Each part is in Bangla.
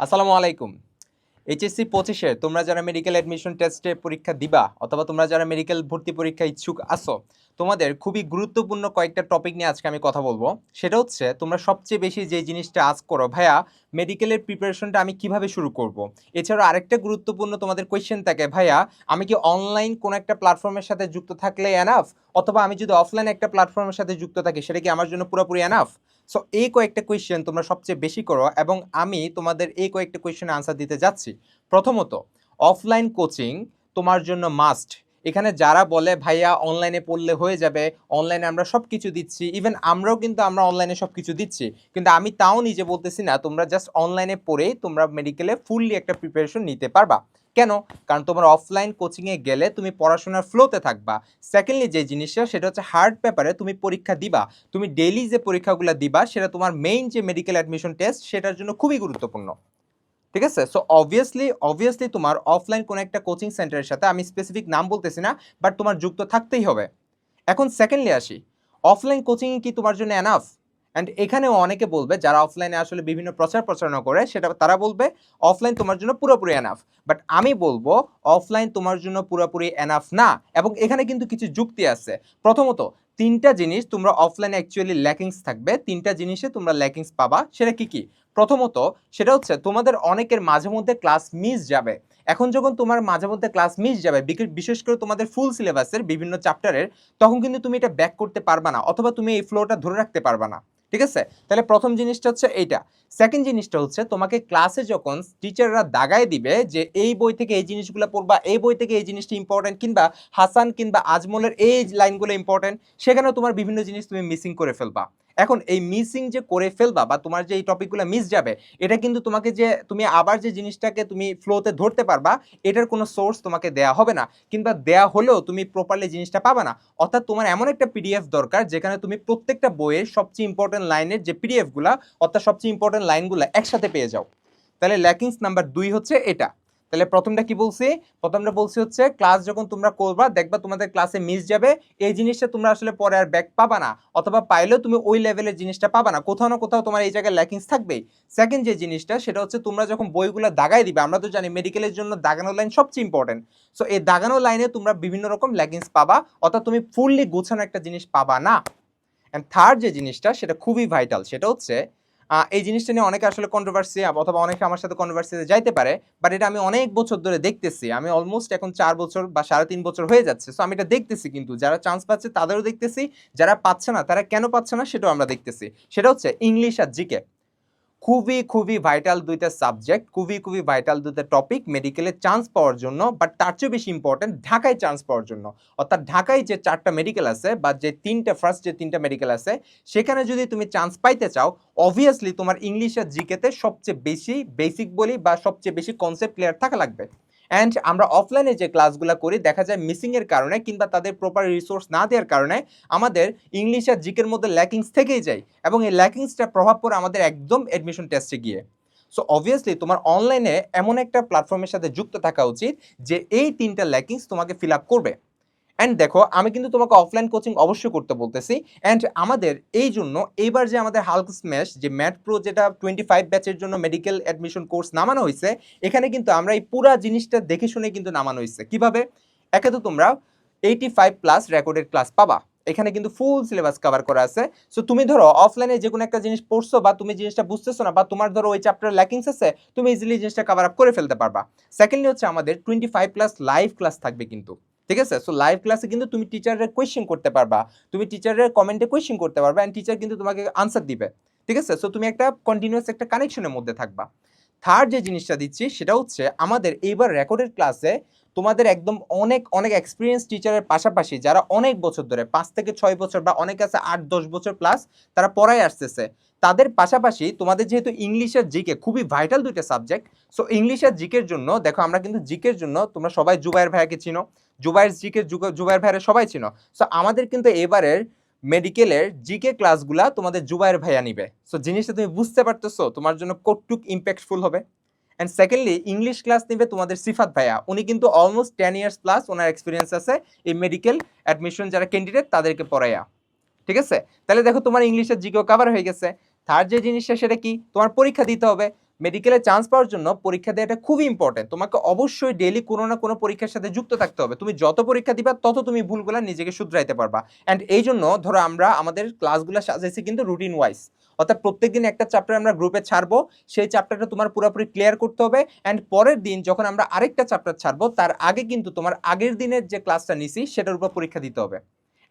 আসসালামু আলাইকুম। এইচএসসি পঁচিশে তোমরা যারা মেডিকেল অ্যাডমিশন টেস্টে পরীক্ষা দিবা অথবা তোমরা যারা মেডিকেল ভর্তি পরীক্ষা ইচ্ছুক আসো তোমাদের খুবই গুরুত্বপূর্ণ কয়েকটা টপিক নিয়ে আজকে আমি কথা বলব। সেটা হচ্ছে, তোমরা সবচেয়ে বেশি যে জিনিসটা আজ করো, ভাইয়া মেডিকেলের প্রিপারেশনটা আমি কীভাবে শুরু করব। এছাড়া আরেকটা গুরুত্বপূর্ণ তোমাদের কোয়েশ্চেন থাকে, ভাইয়া, আমি কি অনলাইন কোনো একটা প্ল্যাটফর্মের সাথে যুক্ত থাকলে এনাফ অথবা আমি যদি অফলাইন একটা প্ল্যাটফর্মের সাথে যুক্ত থাকি, সেটা কি আমার জন্য পুরোপুরি এনাফ সো এই কয়েকটা কোয়েশ্চেন তোমরা সবচেয়ে বেশি করো এবং আমি তোমাদের এই কয়েকটা কোয়েশ্চেনে আনসার দিতে যাচ্ছি। প্রথমত অফলাইন কোচিং তোমার জন্য মাস্ট এখানে যারা বলে, ভাইয়া অনলাইনে পড়লে হয়ে যাবে অনলাইনে আমরা সব কিছু দিচ্ছি। ইভেন আমরাও কিন্তু আমরা অনলাইনে সব কিছু দিচ্ছি। কিন্তু আমি তাও নিজে বলতেছি না, তোমরা জাস্ট অনলাইনে পড়েই তোমরা মেডিকেলে ফুললি একটা প্রিপারেশন নিতে পারবা। কেন? কারণ তোমার অফলাইন কোচিংয়ে গেলে তুমি পড়াশোনার ফ্লোতে থাকবা। সেকেন্ডলি যে জিনিসটা, সেটা হচ্ছে হার্ড পেপারে তুমি পরীক্ষা দিবা। তুমি ডেইলি যে পরীক্ষাগুলো দিবা, সেটা তোমার মেইন যে মেডিকেল অ্যাডমিশন টেস্ট সেটার জন্য খুবই গুরুত্বপূর্ণ। ঠিক আছে? সো অবভিয়াসলি অবভিয়াসলি তোমার অফলাইন কোনো একটা কোচিং সেন্টারের সাথে আমি স্পেসিফিক নাম বলতেছি না বাট তোমার যুক্ত থাকতেই হবে। এখন সেকেন্ডলি আসি। অফলাইন কোচিং কি তোমার জন্য এনাফ অ্যান্ড এখানেও অনেকে বলবে, যারা অফলাইনে আসলে বিভিন্ন প্রচার প্রচারণা করে, সেটা তারা বলবে অফলাইন তোমার জন্য পুরোপুরি এনাফ বাট আমি বলব অফলাইন তোমার জন্য পুরোপুরি এনাফ না। এবং এখানে কিন্তু কিছু যুক্তি আছে। প্রথমত তিনটা জিনিস তোমরা অফলাইনে অ্যাকচুয়ালি ল্যাকিংস থাকবে। তিনটা জিনিসে তোমরা ল্যাকিংস পাবা। সেটা কি কি? প্রথমত, সেটা হচ্ছে তোমাদের অনেকের মাঝে মধ্যে ক্লাস মিস যাবে। এখন যখন তোমার মাঝে মধ্যে ক্লাস মিস যাবে বিশেষ করে তোমাদের ফুল সিলেবাসের বিভিন্ন চ্যাপ্টারের তখন কিন্তু তুমি এটা ব্যাক করতে পারবা না, অথবা তুমি এই ফ্লোটা ধরে রাখতে পারবা না। ঠিক আছে? তাহলে প্রথম জিনিসটা হচ্ছে এইটা। সেকেন্ড জিনিসটা হচ্ছে তোমাকে ক্লাসে যখন টিচাররা দাগায় দিবে যে এই বই থেকে এই জিনিসগুলো পড়বা, এই বই থেকে এই জিনিসটা ইম্পর্টেন্ট কিংবা হাসান কিংবা আজমলের এই লাইনগুলো ইম্পর্টেন্ট সেখানেও তোমার বিভিন্ন জিনিস তুমি মিসিং করে ফেলবা। এখন এই মিসিং যে করে ফেলবা বা তোমার যে এই টপিকগুলো মিস যাবে, এটা কিন্তু তোমাকে যে, তুমি আবার যে জিনিসটাকে তুমি ফ্লোতে ধরতে পারবা, এটার কোনো সোর্স তোমাকে দেয়া হবে না। কিংবা দেয়া হলেও তুমি প্রপারলি জিনিসটা পাবা না। অর্থাৎ তোমার এমন একটা পিডিএফ দরকার যেখানে তুমি প্রত্যেকটা বইয়ের সবচেয়ে ইম্পর্টেন্ট লাইনের যে পিডিএফগুলা অর্থাৎ সবচেয়ে ইম্পর্টেন্ট লাইনগুলো একসাথে পেয়ে যাও। তাহলে ল্যাকিংস নাম্বার দুই হচ্ছে এটা। তাহলে প্রথমটা কি বলছি? প্রথমটা বলছি হচ্ছে ক্লাস যখন তোমরা করবা, দেখবা তোমাদের ক্লাসে মিস যাবে, এই জিনিসটা তোমরা আসলে পরে আর ব্যাক পাবা না, অথবা পাইলেও তুমি ওই লেভেলের জিনিসটা পাবা না, কোথাও না কোথাও তোমার এই জায়গায় ল্যাকিংস থাকবেই। সেকেন্ড যে জিনিসটা, সেটা হচ্ছে তোমরা যখন বইগুলো দাগাই দিবে, আমরা তো জানি মেডিকেলের জন্য দাগানো লাইন সবচেয়ে ইম্পর্টেন্ট সো এই দাগানো লাইনে তোমরা বিভিন্ন রকম ল্যাকিংস পাবা, অর্থাৎ তুমি ফুললি গোছানো একটা জিনিস পাবা না। অ্যান্ড থার্ড যে জিনিসটা, সেটা খুবই ভাইটাল সেটা হচ্ছে এই জিনিসটা নিয়ে অনেকে আসলে কন্ট্রোভার্সি অথবা অনেকে আমার সাথে কন্ট্রোভার্সিতে যাইতে পারে বাট এটা আমি অনেক বছর ধরে দেখতেছি। আমি অলমোস্ট এখন চার বছর বা সাড়ে তিন বছর হয়ে যাচ্ছে সো আমি এটা দেখতেছি কিন্তু। যারা চান্স পাচ্ছে তাদেরও দেখতেছি, যারা পাচ্ছে না তারা কেন পাচ্ছে না সেটাও আমরা দেখতেছি। সেটা হচ্ছে ইংলিশ আর জিকে খুবই খুবই ভাইটাল দুইটা সাবজেক্ট খুবই খুবই ভাইটাল দুইটা টপিক মেডিকেলে চান্স পাওয়ার জন্য বাট তার চেয়ে বেশি ইম্পর্টেন্ট ঢাকায় চান্স পাওয়ার জন্য। অর্থাৎ ঢাকায় যে চারটা মেডিকেল আছে, বা যে তিনটা ফার্স্ট যে তিনটা মেডিকেল আছে, সেখানে যদি তুমি চান্স পাইতে চাও অবভিয়াসলি তোমার ইংলিশ আর জিকেতে সবচেয়ে বেশি বেসিক বলি বা সবচেয়ে বেশি কনসেপ্ট ক্লিয়ার থাকা লাগবে। অ্যান্ড আমরা অফলাইনে যে ক্লাসগুলো করি, দেখা যায় মিসিংয়ের কারণে কিংবা তাদের প্রপার রিসোর্স না দেওয়ার কারণে আমাদের ইংলিশ আর জিকের মধ্যে ল্যাকিংস থেকেই যায় এবং এই ল্যাকিংসটা প্রভাব পড়ে আমাদের একদম অ্যাডমিশন টেস্টে গিয়ে। সো অবভিয়াসলি তোমার অনলাইনে এমন একটা প্ল্যাটফর্মের সাথে যুক্ত থাকা উচিত যে এই তিনটা ল্যাকিংস তোমাকে ফিল আপ করবে। অ্যান্ড দেখো, আমি কিন্তু তোমাকে অফলাইন কোচিং অবশ্যই করতে বলতেছি। অ্যান্ড আমাদের এই জন্য এইবার যে আমাদের হাল্ক স্ম্যাশ যে ম্যাট প্রো যেটা টোয়েন্টি ফাইভ ব্যাচের জন্য মেডিকেল অ্যাডমিশন কোর্স নামানো হয়েছে, এখানে কিন্তু আমরা এই পুরা জিনিসটা দেখে শুনে কিন্তু নামানো হয়েছে। কীভাবে? একে তো তোমরা eighty five plus recorded class পাবা। এখানে কিন্তু ফুল সিলেবাস কভার করা আছে। সো তুমি ধরো অফলাইনে যে কোনো একটা জিনিস পড়ছো বা তুমি জিনিসটা বুঝতেছো না বা তোমার ধরো ওই চ্যাপ্টার ল্যাকিংস আছে, তুমি ইজিলি জিনিসটা কভার আপ করে ফেলতে পারবা। সেকেন্ডলি হচ্ছে আমাদের twenty five plus live class থাকবে কিন্তু। ঠিক আছে? সো লাইভ ক্লাসে কিন্তু তুমি টিচারের কোয়েশ্চেন করতে পারবা। তুমি টিচারের কমেন্টে কোয়েশ্চেন করতে পারবা অ্যান্ড টিচার কিন্তু তোমাকে আনসার দিবে। ঠিক আছে? সো তুমি একটা কন্টিনিউয়াস একটা কানেকশনের মধ্যে থাকবা। থার্ড যে জিনিসটা দিচ্ছি সেটা হচ্ছে আমাদের এইবার রেকর্ডেড ক্লাসে তোমাদের একদম অনেক অনেক এক্সপিরিয়েন্স টিচারের পাশাপাশি যারা অনেক বছর ধরে, পাঁচ থেকে ছয় বছর বা অনেক আছে আট, দশ বছর প্লাস তারা পড়ায় আসতেছে। তাদের পাশাপাশি তোমাদের যেহেতু ইংলিশ আর জিকে খুবই ভাইটাল দুইটা সাবজেক্ট সো ইংলিশ আর জিকের জন্য, দেখো আমরা কিন্তু জিকের জন্য তোমরা সবাই জুবাইর ভাইয়াকে চিনো, জুবাইর জিকে জুবাইর ভাইয়ের সবাই চিনো। সো আমাদের কিন্তু এবারের মেডিকেলের জিকে ক্লাসগুলা তোমাদের জুবাইর ভাইয়া নিবে। সো জিনিসটা তুমি বুঝতে পারতেছো, তোমার জন্য কতটুক ইম্প্যাক্টফুল হবে? অ্যান্ড সেকেন্ডলি ইংলিশ ক্লাস নেবে তোমাদের সিফাত ভাইয়া। উনি কিন্তু অলমোস্ট টেন ইয়ার্স প্লাস ওনার এক্সপিরিয়েন্স আছে এই মেডিকেল অ্যাডমিশন যারা ক্যান্ডিডেট তাদেরকে পড়াইয়া। ঠিক আছে? তাহলে দেখো তোমার ইংলিশের জিকেও কভার হয়ে গেছে। থার্ড যে জিনিসটা সেটা কি? তোমার পরীক্ষা দিতে হবে। মেডিকেলে চান্স পাওয়ার জন্য পরীক্ষা দেওয়াটা খুবই ইম্পর্টেন্ট তোমাকে অবশ্যই ডেইলি কোনো না কোনো পরীক্ষার সাথে যুক্ত থাকতে হবে। তুমি যত পরীক্ষা দিবা, তত তুমি ভুলগুলো নিজেকে শুধরাইতে পারবা। অ্যান্ড এই জন্য ধরো আমরা আমাদের ক্লাসগুলো সাজাইছি কিন্তু রুটিন ওয়াইজ অর্থাৎ প্রত্যেকদিন একটা চ্যাপ্টার আমরা গ্রুপে ছাড়বো, সেই চ্যাপ্টারটা তোমার পুরোপুরি ক্লিয়ার করতে হবে। অ্যান্ড পরের দিন যখন আমরা আরেকটা চ্যাপ্টার ছাড়বো, তার আগে কিন্তু তোমার আগের দিনের যে ক্লাসটা নিছি, সেটার উপর পরীক্ষা দিতে হবে।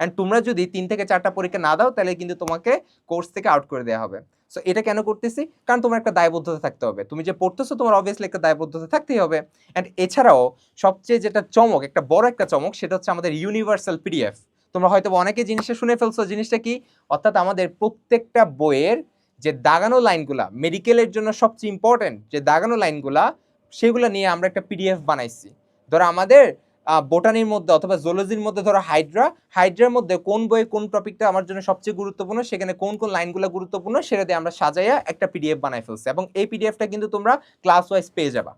অ্যান্ড তোমরা যদি তিন থেকে চারটা পরীক্ষা না দাও, তাহলে কিন্তু তোমাকে কোর্স থেকে আউট করে দেওয়া হবে। সো এটা কেন করতেছি? কারণ তোমার একটা দায়বদ্ধতা থাকতে হবে। তুমি যে পড়তেছো, তোমার অবভিয়াসলি একটা দায়বদ্ধতা থাকতেই হবে। অ্যান্ড এছাড়াও, সবচেয়ে যেটা চমক, একটা বড় একটা চমক, সেটা হচ্ছে আমাদের ইউনিভার্সাল পিডিএফ তোমরা হয়তো অনেকে জিনিসটা শুনে ফেলছো, জিনিসটা কি? অর্থাৎ আমাদের প্রত্যেকটা বইয়ের যে দাগানো লাইনগুলা মেডিকেলের জন্য সবচেয়ে ইম্পর্টেন্ট যে দাগানো লাইনগুলা, সেগুলো নিয়ে আমরা একটা পিডিএফ বানাইছি। ধরো আমাদের বোটানির মধ্যে অথবা জোলজির মধ্যে ধরো হাইড্রা হাইড্রার মধ্যে কোন বইয়ে কোন টপিকটা আমার জন্য সবচেয়ে গুরুত্বপূর্ণ, সেখানে কোন কোন লাইনগুলো গুরুত্বপূর্ণ সেটা দিয়ে আমরা সাজাইয়া একটা পিডিএফ বানাই ফেলছি। এবং এই পিডিএফটা কিন্তু তোমরা ক্লাস ওয়াইজ পেয়ে যাবা।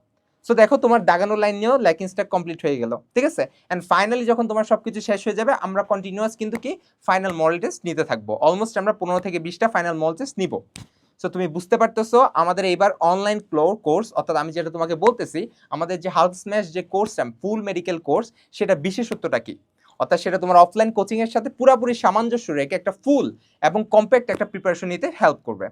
সো দেখো তোমার দাগানো লাইন নিয়েও ল্যাকিংসটা কমপ্লিট হয়ে গেল, ঠিক আছে? অ্যান্ড ফাইনালি যখন তোমার সব কিছু শেষ হয়ে যাবে, আমরা কন্টিনিউয়াস কিন্তু কি ফাইনাল মডেল টেস্ট নিতে থাকব। অলমোস্ট আমরা পনেরো থেকে বিশটা ফাইনাল মডেল টেস্ট নিব। সো তুমি বুঝতে পারতেছো, আমাদের এইবার অনলাইন কোর্স অর্থাৎ আমি যেটা তোমাকে বলতেছি, আমাদের যে হাউস স্ম্যাশ যে কোর্সটা ফুল মেডিকেল কোর্স সেটা বিশেষত্বটা কি? অর্থাৎ সেটা তোমার অফলাইন কোচিং এর সাথে পুরোপুরি সামঞ্জস্য রেখে একটা ফুল এবং কম্প্যাক্ট একটা প্রিপারেশন নিতে হেল্প করবে।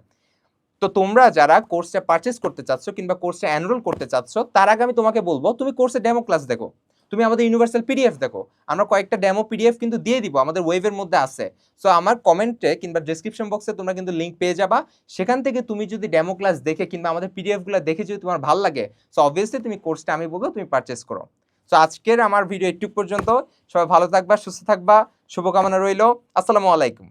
তো তোমরা যারা কোর্সটা পারচেস করতে চাচ্ছ কিংবা কোর্সে এনরোল করতে চাচ্ছ, তার আগে আমি তোমাকে বলব, তুমি কোর্সে ডেমো ক্লাস দেখো। তুমি আমাদের ইউনিভার্সাল পিডিএফ দেখো। আমরা কয়েকটা ডেমো পিডিএফ কিন্তু দিয়ে দিব, আমাদের ওয়েবের মধ্যে আছে। সো আমার কমেন্টে কিংবা ডিসক্রিপশন বক্সে তোমরা কিন্তু লিঙ্ক পেয়ে যাবা। সেখান থেকে তুমি যদি ডেমো ক্লাস দেখে কিংবা আমাদের পিডিএফগুলো দেখে যদি তোমার ভালো লাগে সো অবভিয়াসলি তুমি কোর্সটা আমি বলব, তুমি পারচেস করো। সো আজকের আমার ভিডিও একটু পর্যন্ত। সবাই ভালো থাকবা, সুস্থ থাকবা, শুভকামনা রইল। আসসালামু আলাইকুম।